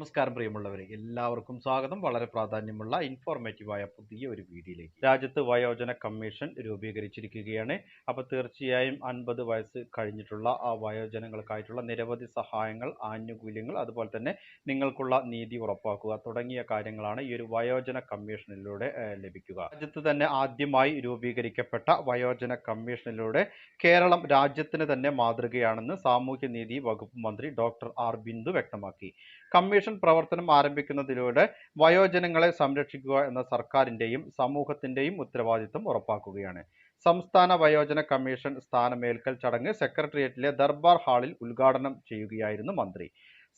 നമസ്കാരം പ്രിയമുള്ളവരെ എല്ലാവർക്കും സ്വാഗതം. വളരെ പ്രാധാന്യമുള്ള ഇൻഫോർമേറ്റീവായ പുതിയ ഒരു വീഡിയോയിലേക്ക്. രാജ്യത്ത് വയോജന കമ്മീഷൻ രൂപീകരിച്ചിരിക്കുകയാണ്. അപ്പോൾ തീർച്ചയായും അൻപത് വയസ്സ് കഴിഞ്ഞിട്ടുള്ള ആ വയോജനങ്ങൾക്കായിട്ടുള്ള നിരവധി സഹായങ്ങൾ ആനുകൂല്യങ്ങൾ അതുപോലെ തന്നെ നിങ്ങൾക്കുള്ള നീതി ഉറപ്പാക്കുക തുടങ്ങിയ കാര്യങ്ങളാണ് ഈ ഒരു വയോജന കമ്മീഷനിലൂടെ ലഭിക്കുക. രാജ്യത്ത് തന്നെ ആദ്യമായി രൂപീകരിക്കപ്പെട്ട വയോജന കമ്മീഷനിലൂടെ കേരളം രാജ്യത്തിന് തന്നെ മാതൃകയാണെന്ന് സാമൂഹ്യനീതി വകുപ്പ് മന്ത്രി ഡോക്ടർ ആർ ബിന്ദു വ്യക്തമാക്കി. കമ്മീഷൻ പ്രവർത്തനം ആരംഭിക്കുന്നതിലൂടെ വയോജനങ്ങളെ സംരക്ഷിക്കുക എന്ന സർക്കാരിന്റെയും സമൂഹത്തിന്റെയും ഉത്തരവാദിത്തം ഉറപ്പാക്കുകയാണ്. സംസ്ഥാന വയോജന കമ്മീഷൻ സ്ഥാനമേൽക്കൽ ചടങ്ങ് സെക്രട്ടേറിയറ്റിലെ ദർബാർ ഹാളിൽ ഉദ്ഘാടനം ചെയ്യുകയായിരുന്നു മന്ത്രി.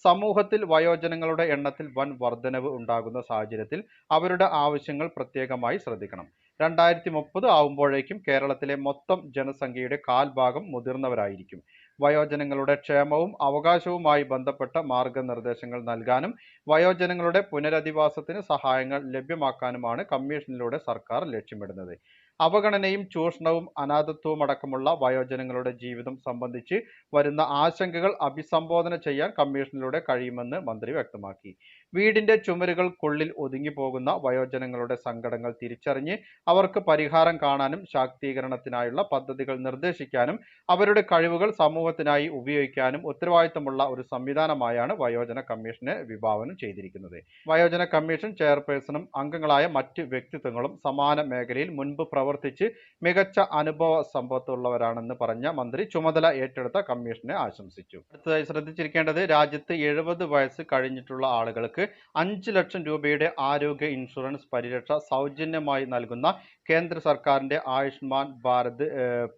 സമൂഹത്തിൽ വയോജനങ്ങളുടെ എണ്ണത്തിൽ വൻ വർധനവ് ഉണ്ടാകുന്ന സാഹചര്യത്തിൽ അവരുടെ ആവശ്യങ്ങൾ പ്രത്യേകമായി ശ്രദ്ധിക്കണം. രണ്ടായിരത്തി മുപ്പത് ആവുമ്പോഴേക്കും കേരളത്തിലെ മൊത്തം ജനസംഖ്യയുടെ കാൽഭാഗം മുതിർന്നവരായിരിക്കും. വയോജനങ്ങളുടെ ക്ഷേമവും അവകാശവുമായി ബന്ധപ്പെട്ട മാർഗനിർദ്ദേശങ്ങൾ നൽകാനും വയോജനങ്ങളുടെ പുനരധിവാസത്തിന് സഹായങ്ങൾ ലഭ്യമാക്കാനുമാണ് കമ്മീഷനിലൂടെ സർക്കാർ ലക്ഷ്യമിടുന്നത്. അവഗണനയും ചൂഷണവും അനാഥത്വവും അടക്കമുള്ള വയോജനങ്ങളുടെ ജീവിതം സംബന്ധിച്ച് വരുന്ന ആശങ്കകൾ അഭിസംബോധന ചെയ്യാൻ കമ്മീഷനിലൂടെ കഴിയുമെന്ന് മന്ത്രി വ്യക്തമാക്കി. വീടിന്റെ ചുമരുകൾക്കുള്ളിൽ ഒതുങ്ങിപ്പോകുന്ന വയോജനങ്ങളുടെ സങ്കടങ്ങൾ തിരിച്ചറിഞ്ഞ് അവർക്ക് പരിഹാരം കാണാനും ശാക്തീകരണത്തിനായുള്ള പദ്ധതികൾ നിർദ്ദേശിക്കാനും അവരുടെ കഴിവുകൾ സമൂഹത്തിനായി ഉപയോഗിക്കാനും ഉത്തരവാദിത്തമുള്ള ഒരു സംവിധാനമായാണ് വയോജന കമ്മീഷനെ വിഭാവനം ചെയ്തിരിക്കുന്നത്. വയോജന കമ്മീഷൻ ചെയർപേഴ്സണും അംഗങ്ങളായ മറ്റ് വ്യക്തിത്വങ്ങളും സമാന മേഖലയിൽ മുൻപ് പ്രവർത്തിച്ച് മികച്ച അനുഭവ സമ്പത്തുള്ളവരാണെന്ന് പറഞ്ഞ മന്ത്രി ചുമതല ഏറ്റെടുത്ത കമ്മീഷനെ ആശംസിച്ചു. അടുത്തതായി ശ്രദ്ധിച്ചിരിക്കേണ്ടത് രാജ്യത്ത് എഴുപത് വയസ്സ് കഴിഞ്ഞിട്ടുള്ള ആളുകൾക്ക് അഞ്ച് ലക്ഷം രൂപയുടെ ആരോഗ്യ ഇൻഷുറൻസ് പരിരക്ഷ സൗജന്യമായി നൽകുന്ന കേന്ദ്ര സർക്കാരിന്റെ ആയുഷ്മാൻ ഭാരത്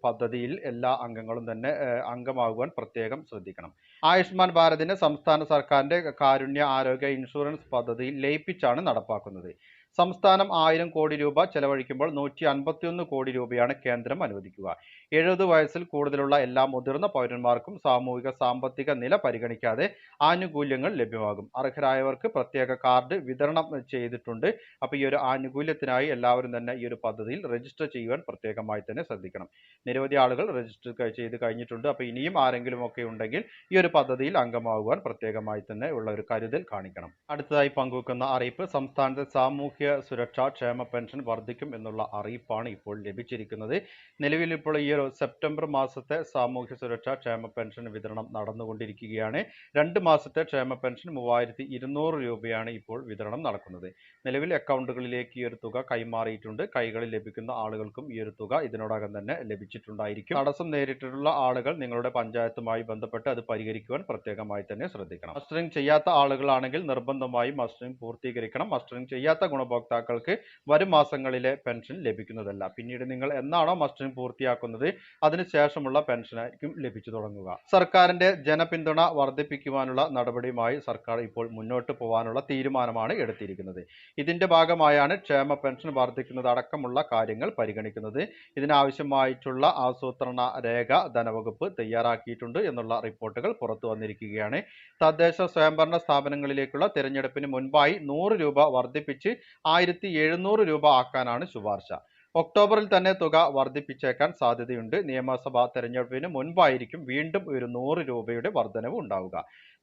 പദ്ധതിയിൽ എല്ലാ അംഗങ്ങളും തന്നെ അംഗമാകുവാൻ പ്രത്യേകം ശ്രദ്ധിക്കണം. ആയുഷ്മാൻ ഭാരതിനെ സംസ്ഥാന സർക്കാരിന്റെ കാരുണ്യ ആരോഗ്യ ഇൻഷുറൻസ് പദ്ധതിയിൽ ലയിപ്പിച്ചാണ് നടപ്പാക്കുന്നത്. സംസ്ഥാനം ആയിരം കോടി രൂപ ചെലവഴിക്കുമ്പോൾ നൂറ്റി അൻപത്തിയൊന്ന് കോടി രൂപയാണ് കേന്ദ്രം അനുവദിക്കുക. എഴുപത് വയസ്സിൽ കൂടുതലുള്ള എല്ലാ മുതിർന്ന പൗരന്മാർക്കും സാമൂഹിക സാമ്പത്തിക നില പരിഗണിക്കാതെ ആനുകൂല്യങ്ങൾ ലഭ്യമാകും. അർഹരായവർക്ക് പ്രത്യേക കാർഡ് വിതരണം ചെയ്തിട്ടുണ്ട്. അപ്പോൾ ഈ ഒരു ആനുകൂല്യത്തിനായി എല്ലാവരും തന്നെ ഈ ഒരു പദ്ധതിയിൽ രജിസ്റ്റർ ചെയ്യുവാൻ പ്രത്യേകമായി തന്നെ ശ്രദ്ധിക്കണം. നിരവധി ആളുകൾ രജിസ്റ്റർ ചെയ്ത് കഴിഞ്ഞിട്ടുണ്ട്. അപ്പോൾ ഇനിയും ആരെങ്കിലും ഒക്കെ ഉണ്ടെങ്കിൽ ഈ ഒരു പദ്ധതിയിൽ അംഗമാകുവാൻ പ്രത്യേകമായി തന്നെ ഉള്ള ഒരു കരുതൽ കാണിക്കണം. അടുത്തതായി പങ്കുവെക്കുന്ന അറിയിപ്പ് സംസ്ഥാനത്തെ സാമൂഹ്യ സുരക്ഷാ ക്ഷേമ പെൻഷൻ വർദ്ധിക്കും എന്നുള്ള അറിയിപ്പാണ് ഇപ്പോൾ ലഭിച്ചിരിക്കുന്നത്. നിലവിൽ ഇപ്പോൾ ഈ ഒരു സെപ്റ്റംബർ മാസത്തെ സാമൂഹ്യ സുരക്ഷാ ക്ഷേമ പെൻഷൻ വിതരണം നടന്നുകൊണ്ടിരിക്കുകയാണ്. രണ്ട് മാസത്തെ ക്ഷേമ പെൻഷൻ മൂവായിരത്തി ഇരുന്നൂറ് രൂപയാണ് ഇപ്പോൾ വിതരണം നടക്കുന്നത്. നിലവിൽ അക്കൗണ്ടുകളിലേക്ക് ഈ ഒരു തുക കൈമാറിയിട്ടുണ്ട്. കൈകളിൽ ലഭിക്കുന്ന ആളുകൾക്കും ഈ ഒരു തുക ഇതിനോടകം തന്നെ ലഭിച്ചിട്ടുണ്ടായിരിക്കും. തടസ്സം നേരിട്ടിട്ടുള്ള ആളുകൾ നിങ്ങളുടെ പഞ്ചായത്തുമായി ബന്ധപ്പെട്ട് അത് പരിഹരിക്കുവാൻ പ്രത്യേകമായി തന്നെ ശ്രദ്ധിക്കണം. മസ്റ്ററിംഗ് ചെയ്യാത്ത ആളുകളാണെങ്കിൽ നിർബന്ധമായും മസ്റ്ററിംഗ് പൂർത്തീകരിക്കണം. മസ്റ്ററിംഗ് ചെയ്യാത്ത ഗുണഭോക്താക്കൾക്ക് വരും മാസങ്ങളിലെ പെൻഷൻ ലഭിക്കുന്നതല്ല. പിന്നീട് നിങ്ങൾ എന്നാണോ മസ്റ്ററിംഗ് പൂർത്തിയാക്കുന്നത് അതിനുശേഷമുള്ള പെൻഷനായിരിക്കും ലഭിച്ചു തുടങ്ങുക. സർക്കാരിന്റെ ജനപിന്തുണ വർദ്ധിപ്പിക്കുവാനുള്ള നടപടിയുമായി സർക്കാർ ഇപ്പോൾ മുന്നോട്ട് പോകാനുള്ള തീരുമാനമാണ് എടുത്തിരിക്കുന്നത്. ഇതിന്റെ ഭാഗമായാണ് ക്ഷേമ പെൻഷൻ വർദ്ധിക്കുന്നതടക്കമുള്ള കാര്യങ്ങൾ പരിഗണിക്കുന്നത്. ഇതിനാവശ്യമായിട്ടുള്ള ആസൂത്രണ രേഖ ധനവകുപ്പ് തയ്യാറാക്കിയിട്ടുണ്ട് എന്നുള്ള റിപ്പോർട്ടുകൾ പുറത്തു വന്നിരിക്കുകയാണ്. തദ്ദേശ സ്വയംഭരണ സ്ഥാപനങ്ങളിലേക്കുള്ള തിരഞ്ഞെടുപ്പിന് മുൻപായി നൂറ് രൂപ വർദ്ധിപ്പിച്ച് ആയിരത്തി എഴുന്നൂറ് രൂപ ആക്കാനാണ് ശുപാർശ. ഒക്ടോബറിൽ തന്നെ തുക വർദ്ധിപ്പിച്ചേക്കാൻ സാധ്യതയുണ്ട്. നിയമസഭാ തെരഞ്ഞെടുപ്പിന് മുൻപായിരിക്കും വീണ്ടും ഒരു നൂറ് രൂപയുടെ വർധനവ് ഉണ്ടാവുക.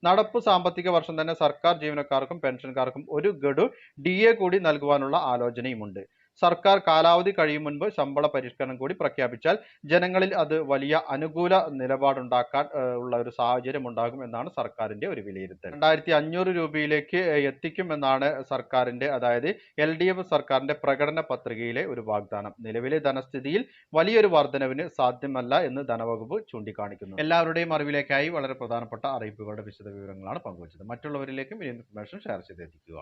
നടപ്പ് സാമ്പത്തിക വർഷം തന്നെ സർക്കാർ ജീവനക്കാർക്കും പെൻഷൻകാർക്കും ഒരു ഗഡു ഡി കൂടി നൽകുവാനുള്ള ആലോചനയുമുണ്ട്. സർക്കാർ കാലാവധി കഴിയും മുൻപ് ശമ്പള പരിഷ്കരണം കൂടി പ്രഖ്യാപിച്ചാൽ ജനങ്ങളിൽ അത് വലിയ അനുകൂല നിലപാടുണ്ടാക്കാൻ ഉള്ള ഒരു സാഹചര്യം ഉണ്ടാകും എന്നാണ് സർക്കാരിന്റെ ഒരു വിലയിരുത്തൽ. രണ്ടായിരത്തി അഞ്ഞൂറ് രൂപയിലേക്ക് എത്തിക്കുമെന്നാണ് സർക്കാരിന്റെ അതായത് എൽ ഡി എഫ് സർക്കാരിന്റെ പ്രകടന പത്രികയിലെ ഒരു വാഗ്ദാനം. നിലവിലെ ധനസ്ഥിതിയിൽ വലിയൊരു വർധനവിന് സാധ്യമല്ല എന്ന് ധനവകുപ്പ് ചൂണ്ടിക്കാണിക്കുന്നു. എല്ലാവരുടെയും അറിവിലേക്കായി വളരെ പ്രധാനപ്പെട്ട അറിയിപ്പുകളുടെ വിശദ വിവരങ്ങളാണ് പങ്കുവച്ചത്. മറ്റുള്ളവരിലേക്കും ഇൻഫർമേഷൻ ഷെയർ ചെയ്തെത്തിക്കുക